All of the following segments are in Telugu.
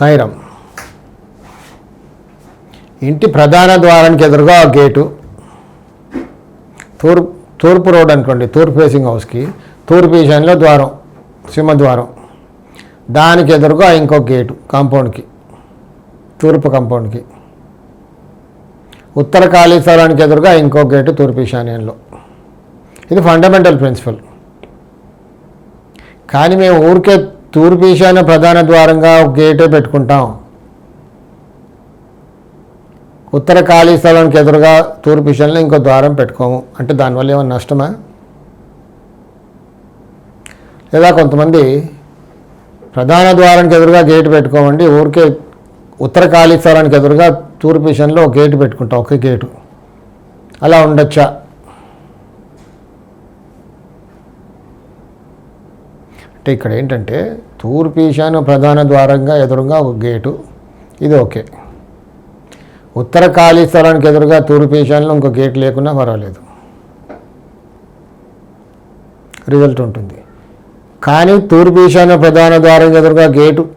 సాయిరామ్. ఇంటి ప్రధాన ద్వారానికి ఎదురుగా ఒక గేటు. తూర్పు తూర్పు రోడ్ అనుకోండి తూర్పు ఫేసింగ్ హౌస్కి తూర్పు ఈశాన్యంలో ద్వారం సింహద్వారం. దానికి ఎదురుగా ఇంకొక గేటు కాంపౌండ్కి తూర్పు కాంపౌండ్కి. ఉత్తర ఖాళీ స్థలానికి ఎదురుగా ఇంకో గేటు తూర్పు ఈశాన్యంలో. ఇది ఫండమెంటల్ ప్రిన్సిపల్. కానీ మేము ఊరికే తూర్పు ఈశాన్య ప్రధాన ద్వారంగా ఒక గేటే పెట్టుకుంటాం. ఉత్తర ఖాళీ స్థలానికి ఎదురుగా తూర్పు ఈశాన్యలో ఇంకో ద్వారం పెట్టుకోము. అంటే దానివల్ల ఏమైనా నష్టమా? లేదా కొంతమంది ప్రధాన ద్వారానికి ఎదురుగా గేటు పెట్టుకోమండి ఊరికే ఉత్తర ఖాళీ స్థలానికి ఎదురుగా తూర్పు ఈశాన్యలో ఒక గేటు పెట్టుకుంటాం ఒకే గేటు. అలా ఉండొచ్చా? అంటే ఇక్కడ ఏంటంటే తూర్పు ఈశాన్య ప్రధాన ద్వారంగా ఎదురుగా ఒక గేటు. ఇది ఓకే. ఉత్తర ఖాళీ స్థలానికి ఎదురుగా తూర్పు ఈశాన్యంలో ఇంకో గేట్ లేకున్నా పర్వాలేదు. రిజల్ట్ ఉంటుంది. కానీ తూర్పు ఈశాన్య ప్రధాన ద్వారం ఎదురుగా గేటు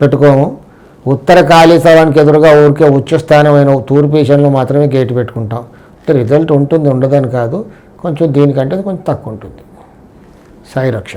పెట్టుకోము. ఉత్తర ఖాళీ స్థలానికి ఎదురుగా ఊరికే ఉచ్చస్థానమైన తూర్పు ఈశాన్యంలో మాత్రమే గేటు పెట్టుకుంటాం. అంటే రిజల్ట్ ఉంటుంది ఉండదని కాదు. కొంచెం దీనికంటే కొంచెం తక్కువ ఉంటుంది. సాయి రక్ష